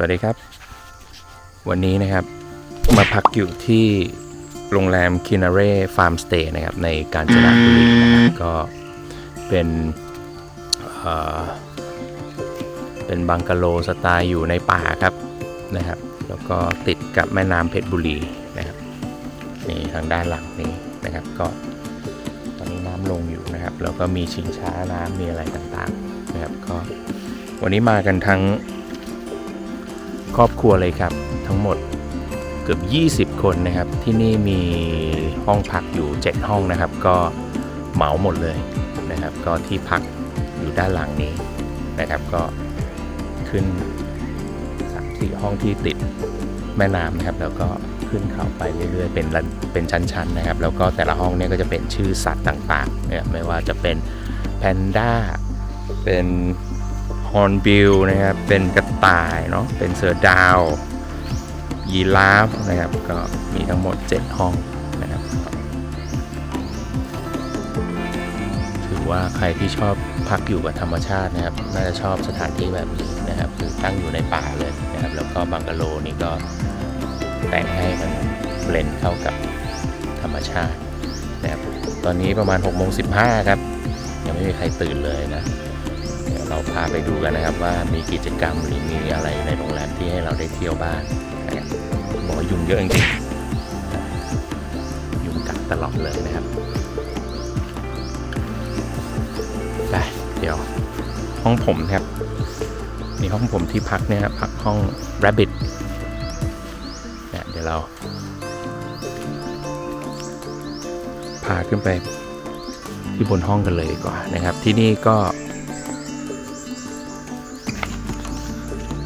วัสดีครับ วันนี้นะครับมาพักอยู่ที่โรงแรมคินาเร่ฟาร์มสเตย์นะครับในกาญจนบุรีนะครับก็เป็นเอ่อเป็นบังกะโลสไตล์อยู่ในป่าครับนะครับ แล้วก็ติดกับแม่น้ำเพชรบุรีนะครับนี่ทางด้านหลังนี้นะครับก็ตอนนี้น้ำลงอยู่นะครับ แล้วก็มีชิงช้าน้ำมีอะไรต่างๆนะครับก็วันนี้มากันทั้ง ครอบครัวเลยครับ ทั้งหมดเกือบ 20 คนนะครับ ที่นี่มีห้องพักอยู่ 7 ห้องนะครับ ก็เหมาหมดเลยนะครับ ก็ที่พักอยู่ด้านหลังนี้นะครับ ก็ขึ้นสามสี่ห้องที่ติดแม่น้ำนะครับ แล้วก็ขึ้นเขาไปเรื่อยๆ เป็นระเป็นชั้นๆนะครับ แล้วก็แต่ละห้องเนี่ยก็จะเป็นชื่อสัตว์ต่างๆเนี่ยไม่ว่าจะเป็นแพนด้าเป็น ฮอนบิลนะครับ เป็นกระต่ายเนาะ เป็นเสือดาว ยีราฟนะครับ ก็มีทั้งหมด 7 ห้องนะครับ ถือว่าใครที่ชอบพักอยู่กับธรรมชาตินะครับ น่าจะชอบสถานที่แบบนี้นะครับ คือตั้งอยู่ในป่าเลยนะครับ แล้วก็บังกะโลนี่ก็แต่งให้มันเบลนเข้ากับธรรมชาตินะครับ ตอนนี้ประมาณ6กโมงสิครับ ยังไม่มีใครตื่นเลยนะ เราพาไปดูกันนะครับว่ามีกิจกรรมหรือมีอะไรในโรงแรมที่ให้เราได้เที่ยวบ้างนะครับบอกว่ายุงเยอะจริงๆยุงกัดตลอดเลยนะครับไปเดี๋ยวห้องผมนะครับนี่ห้องผมที่พักเนี่ยพักห้อง Rabbit เนี่ยเดี๋ยวเรา พาขึ้นไปที่บนห้องกันเลยดีกว่านะครับ ที่นี่ก็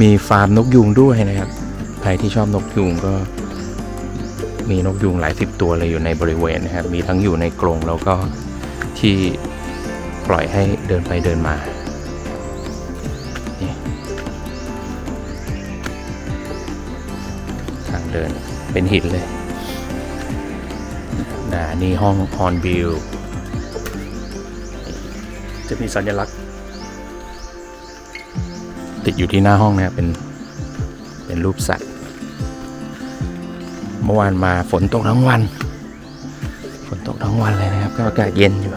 มีฟาร์มนกยูงด้วยนะครับ ใครที่ชอบนกยูงก็ มีนกยูงหลายสิบตัวเลยอยู่ในบริเวณนะครับ มีทั้งอยู่ในกรงแล้วก็ที่ปล่อยให้เดินไปเดินมาทางเดินเป็นหินเลยนะนี่ห้องฮอนบิลจะมีสัญลักษณ์ ติดอยู่ที่หน้าห้องนะครับเป็นเป็นรูปสัตว์ เมื่อวานมาฝนตกทั้งวัน ฝนตกทั้งวันเลยนะครับ ก็อากาศเย็นอยู่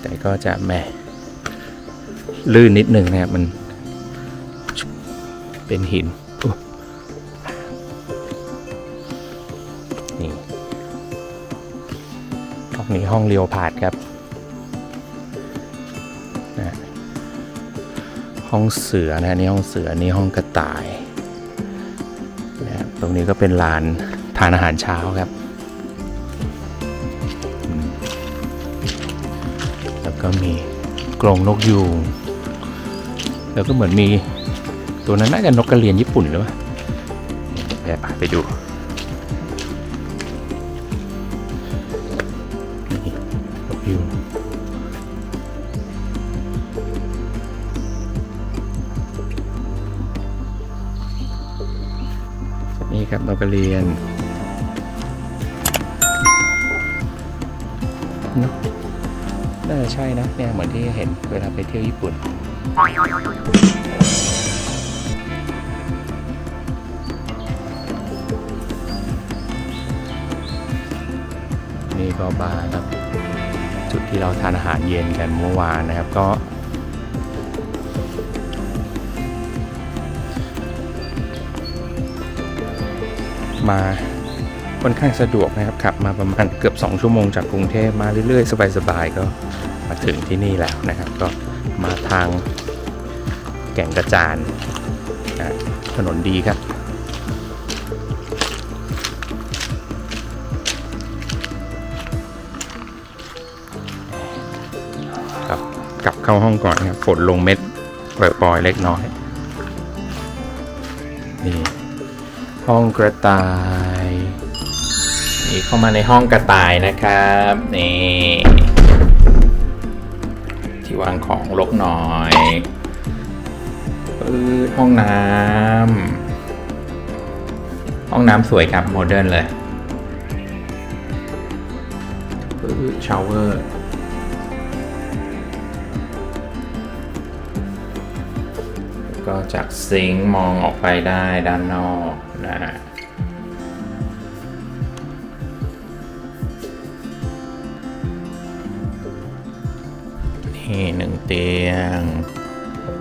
แต่ก็จะแหมลื่นนิดนึงนะครับมันเป็นหินนี่ห้องนี้ห้องเรียวพาดครับ ห้องเสือนะนี่ห้องเสือนี่ห้องกระต่ายนะครับตรงนี้ก็เป็นลานทานอาหารเช้าครับ แล้วก็มีกรงนกยูงแล้วก็เหมือนมีตัวนั้นน่าจะนกกระเรียนญี่ปุ่นหรือเปล่าเดี๋ยวพาไปดู เรียนเนอะน่าจะใช่นะเนี่ยเหมือนที่เห็นเวลาไปเที่ยวญี่ปุ่น นี่ก็บาร์ครับ จุดที่เราทานอาหารเย็นกันเมื่อวานนะครับก็ มาค่อนข้างสะดวกนะครับขับมาประมาณเกือบ 2 ชั่วโมงจากกรุงเทพมาเรื่อยๆ สบายๆก็มาถึงที่นี่แล้วนะครับ ก็มาทางแก่งกระจานนะถนนดีครับ กลับเข้าห้องก่อนครับฝนลงเม็ดเปรอยๆเล็กน้อย ห้องกระต่าย นี่เข้ามาในห้องกระต่ายนะครับนี่ที่วางของลกหน่อยห้องน้ำห้องน้ำสวยครับโมเดิร์นเลยชาวเวอร์ก็จากซิงค์มองออกไปได้ด้านนอก นะฮะนี่หนึ่งเตียง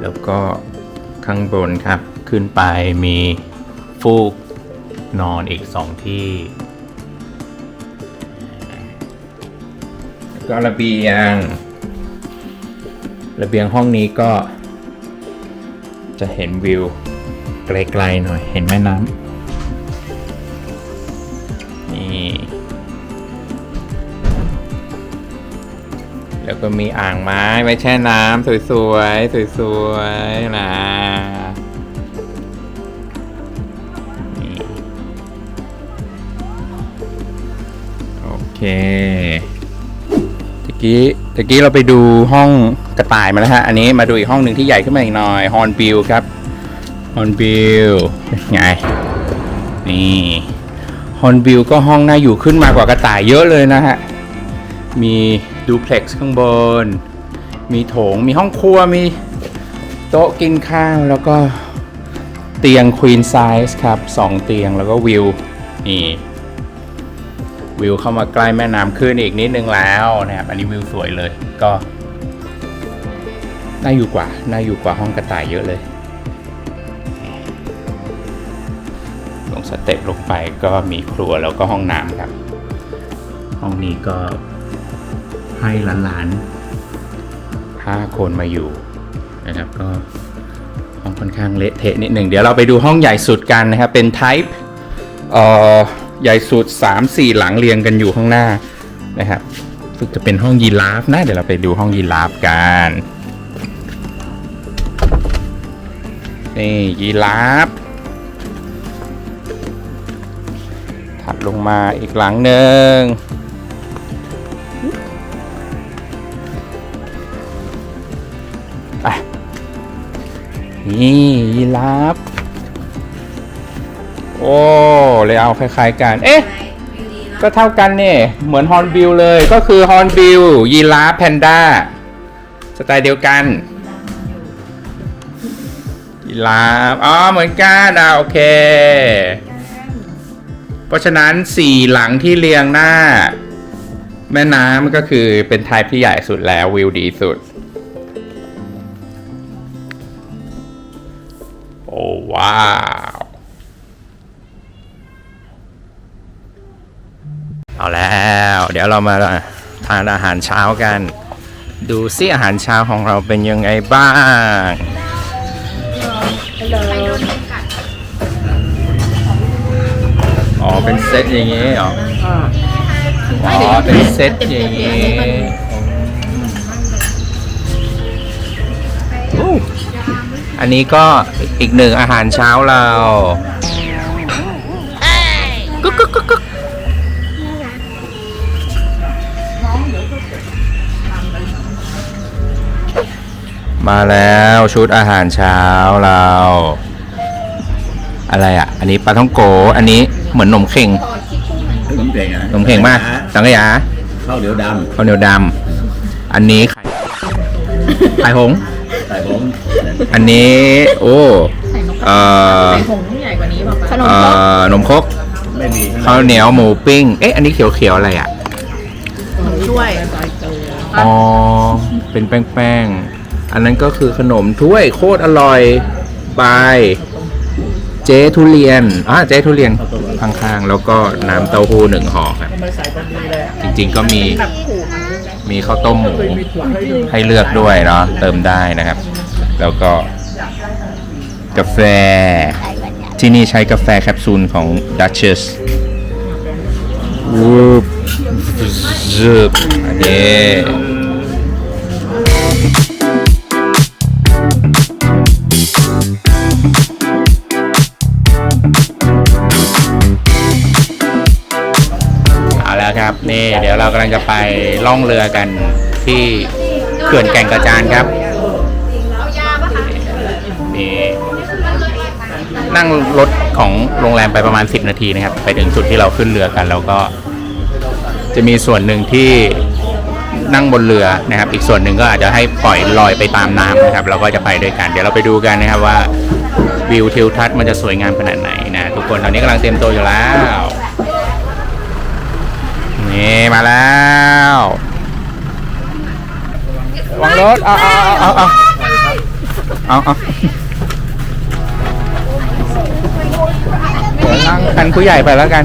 แล้วก็ข้างบนครับ ขึ้นไปมีฟูกนอนอีกสองที่แล้วก็ระเบียง ระเบียงห้องนี้ก็จะเห็นวิวไกลๆหน่อย เห็นแม่น้ำ แล้วก็มีอ่างไม้ไว้แช่น้ำสวยๆสวยๆนะนี่โอเคตะกี้ตะกี้เราไปดูห้องกระต่ายมาแล้วฮะ อันนี้มาดูอีกห้องหนึ่งที่ใหญ่ขึ้นมาอีกหน่อยฮอนบิลครับฮอนบิลไงนี่ฮอนบิลก็ห้องน่าอยู่ขึ้นมากว่ากระต่ายเยอะเลยนะฮะ มี ดูเพล็กซ์ข้างบน มีโถง มีห้องครัว มีโต๊ะกินข้าว แล้วก็เตียงควีนไซส์ครับสองเตียงแล้วก็วิว นี่ วิวเข้ามาใกล้แม่น้ำขึ้นอีกนิดนึงแล้วนะครับ อันนี้วิวสวยเลย ก็ น่าอยู่กว่า น่าอยู่กว่าห้องกระต่ายเยอะเลย ลงสเต็ปลงไปก็มีครัวแล้วก็ห้องน้ำครับ ห้องนี้ก็ ให้หลานๆห้าคนมาอยู่นะครับก็ห้องค่อนข้างเละเทะนิดหนึ่งเดี๋ยวเราไปดูห้องใหญ่สุดกันนะครับ เป็น type เอ่อใหญ่สุด 3-4 หลังเรียงกันอยู่ข้างหน้านะครับสึกจะเป็นห้องยีราฟนะ เดี๋ยวเราไปดูห้องยีราฟกันนี่ยีราฟถัดลงมาอีกหลังหนึ่ง นี่ยีราฟโอ้เลยเอาคล้ายๆกัน เอ๊ะ ก็เท่ากันเนี่ยเหมือนฮอนบิลเลยก็คือฮอนบิลยีราฟแพนด้าสไตล์เดียวกันยีราฟอ๋อเหมือนกันอะโอเค เพราะฉะนั้นสี่หลังที่เรียงหน้า แม่น้ำก็คือเป็นไทป์ที่ใหญ่สุดแล้ววิวดีสุด ว้าว เอาแล้ว เดี๋ยวเรามาทานอาหารเช้ากัน ดูซิอาหารเช้าของเราเป็นยังไงบ้าง อ๋อ เป็นเซตอย่างงี้เหรออ๋อ เป็นเซตอย่างงี้ อู้อันนี้ก็อีกหนึ่งอาหารเช้าเรากุ๊กกุ๊กกุ๊กกุ๊กมาแล้วชุดอาหารเช้าเรา อะไรอะ อันนี้ปลาท่องโก อันนี้เหมือนนมเข่งขนมเข่งอะนมเข่งมากสังขยาข้าวเหนียวดข้าวเหนียวดำอันนี้ไข่ไข่หงส์ำใส่ผม อันนี้ โอ้เอ่อผงใหญ่กว่านี้ป่ะขนมเอ่ครกอนมครกไม่มีข้าวเหนียวหมูปิ้ง เอ๊ะ อันนี้เขียวๆอะไรอะช่วยอ๋อ เป็นแป้งๆ อันนั้นก็คือขนมถ้วยโคตรอร่อยบายเจ๊ทุเรียนอ่าเจ๊ทุเรียนข้างๆ แล้วก็น้ำเต้าหู้หนึ่งห่อครับจริงๆก็มีมีข้าวต้มหมู ให้เลือกด้วยเนาะเติมได้นะครับ แล้วก็กาแฟ ที่นี่ใช้กาแฟแคปซูลของ Duchess วูบซึบอันนี้เอาแล้วครับนี่เดี๋ยวเรากำลังจะไปล่องเรือกันที่เขื่อนแก่งกระจานครับ นั่งรถของโรงแรมไปประมาณ 10 นาทีนะครับ ไปถึงจุดที่เราขึ้นเรือกัน แล้วก็จะมีส่วนหนึ่งที่นั่งบนเรือนะครับ อีกส่วนหนึ่งก็อาจจะให้ปล่อยลอยไปตามน้ำนะครับ เราก็จะไปด้วยกัน เดี๋ยวเราไปดูกันนะครับว่าวิวทิวทัศน์มันจะสวยงามขนาดไหนนะทุกคนตอนนี้กำลังเตรียมตัวอยู่แล้วนี่มาแล้ววางรถเอาเอาเอาเอาเอาเอา นั่งคันผู้ใหญ่ไปแล้วกัน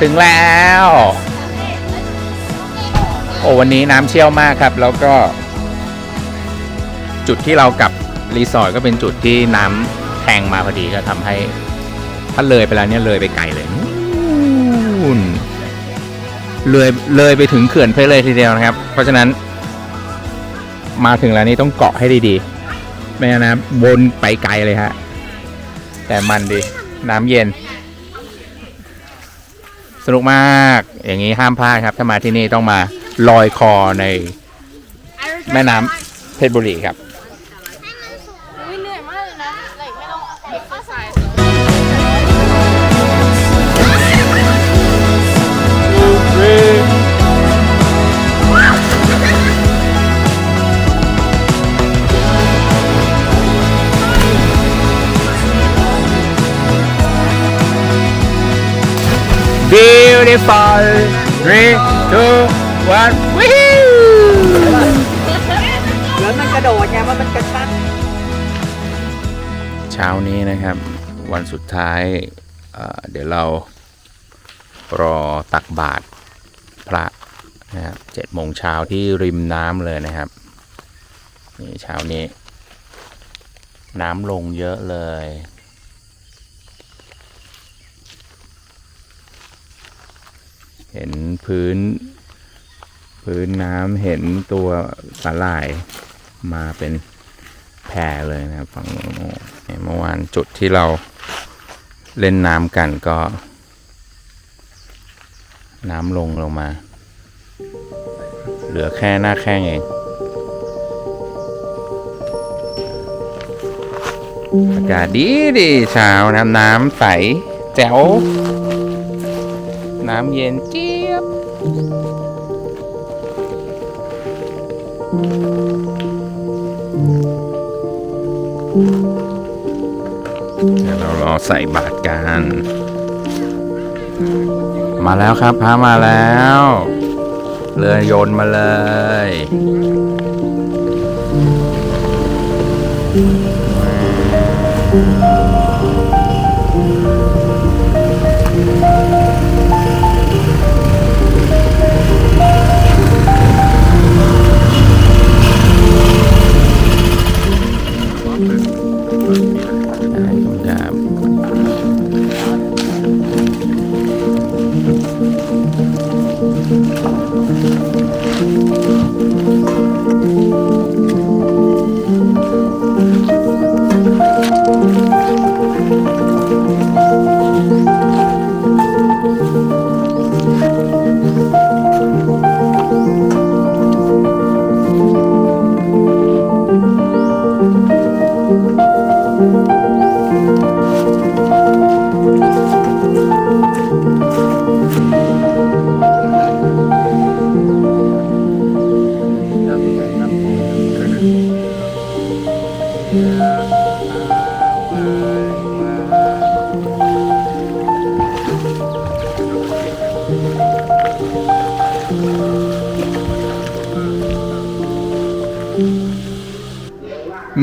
ถึงแล้ว โอ้วันนี้น้ำเชี่ยวมากครับ แล้วก็ จุดที่เรากลับรีสอร์ทก็เป็นจุดที่น้ำแทงมาพอดีก็ทำให้ ถ้าเลยไปแล้วเนี่ยเลยไปไกลเลยนู่นเลยเลยไปถึงเขื่อนเพชรเลยทีเดียวนะครับ เพราะฉะนั้น มาถึงแล้วนี่ต้องเกาะให้ดีๆ ไม่งั้นนะวนไปไกลเลยฮะแต่มันดี น้ำเย็น สนุกมาก อย่างนี้ห้ามพลาดครับ ถ้ามาที่นี่ต้องมาลอยคอในแม่น้ำเพชรบุรีครับ เหนื่อยมากเลยนะไหลไม่ต้องเอ็กซ์ไซส์ beautiful three two one วิวแล้วมันกระโดดไงมันมันกระชักเช้านี้นะครับ วันสุดท้ายเอ่อเดี๋ยวเรารอตักบาตรพระนะครับเจ็ดโมงเช้าที่ริมน้ำเลยนะครับ นี่เช้านี้ น้ำลงเยอะเลย เห็นพื้น พื้นน้ำเห็นตัวสาหร่ายมาเป็นแพรเลยนะครับฝั่งโน้นเนี่ยเมื่อวานจุดที่เราเล่นน้ำกันก็ น้ำลงลงมา เหลือแค่หน้าแข้งเองอากาศดีดีเช้าน้ำน้ำใส แจ๋ว น้ำเย็นเจี๊ยบ เดี๋ยวเรารอใส่บาตรกัน มาแล้วครับพระมาแล้ว เรือยนต์มาเลยได้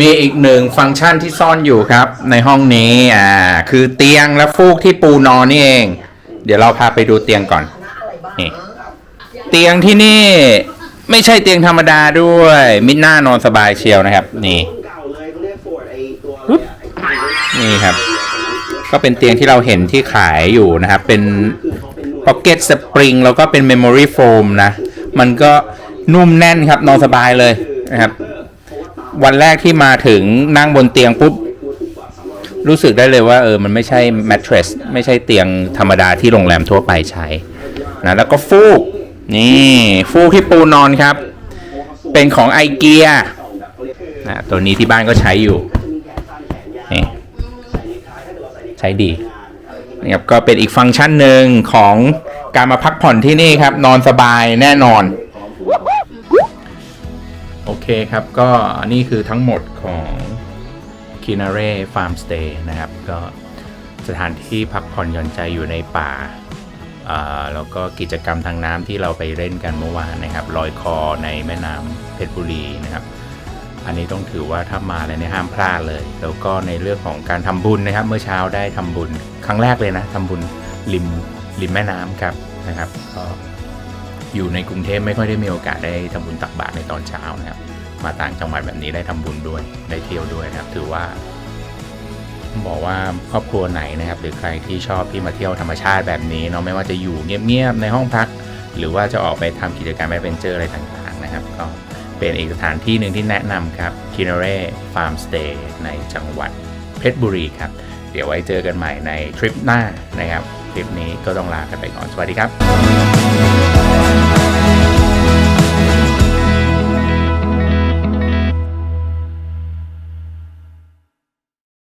มีอีกหนึ่งฟังก์ชันที่ซ่อนอยู่ครับ ในห้องนี้อ่าคือเตียงและฟูกที่ปูนอนนี่เอง เดี๋ยวเราพาไปดูเตียงก่อนนี่เตียงที่นี่ ไม่ใช่เตียงธรรมดาด้วย มิดหน้านอนสบายเชียวนะครับ นี่นี่ครับ ก็เป็นเตียงที่เราเห็นที่ขายอยู่นะครับ เป็น Pocket Spring แล้วก็เป็น Memory Foam นะ มันก็นุ่มแน่นครับนอนสบายเลยนะครับ วันแรกที่มาถึงนั่งบนเตียงปุ๊บ รู้สึกได้เลยว่าเออมันไม่ใช่ mattress ไม่ใช่เตียงธรรมดาที่โรงแรมทั่วไปใช้นะแล้วก็ฟูก นี่ฟูกที่ปูนอนครับ เป็นของไอเกียนะตัวนี้ที่บ้านก็ใช้อยู่นี่ใช้ดีนะครับก็เป็นอีกฟังก์ชันหนึ่งของการมาพักผ่อนที่นี่ครับ นอนสบายแน่นอน เคครับ ก็นี่คือทั้งหมดของ k i n a r e Farm Stay นะครับ ก็สถานที่พักผ่อนหย่อนใจอยู่ในป่า แล้วก็กิจกรรมทางน้ำที่เราไปเล่นกันเมื่อวานนะครับลอยคอในแม่น้ำเพชรบุรีนะครับอันนี้ต้องถือว่าถ้ามาแล้วเนี่ยห้ามพลาดเลย แล้วก็ในเรื่องของการทำบุญนะครับ เมื่อเช้าได้ทำบุญครั้งแรกเลยนะทำบุญริมริมแม่น้ำครับนะครับก็อยู่ในกรุงเทพไม่ค่อยได้มีโอกาสได้ทำบุญตักบาตรในตอนเช้านะครับ มาต่างจังหวัดแบบนี้ได้ทำบุญด้วยได้เที่ยวด้วยนะครับ ถือว่า บอกว่าครอบครัวไหนนะครับ หรือใครที่ชอบที่มาเที่ยวธรรมชาติแบบนี้เนาะไม่ว่าจะอยู่เงียบๆในห้องพัก หรือว่าจะออกไปทำกิจกรรมแอดเวนเจอร์อะไรต่างๆนะครับ ก็เป็นอีกสถานที่หนึ่งที่แนะนำครับ k i n a r e Farm Stay ในจังหวัดเพชรบุรีครับ เดี๋ยวไว้เจอกันใหม่ในทริปหน้านะครับ คลิปนี้ก็ต้องลากันไปก่อน สวัสดีครับ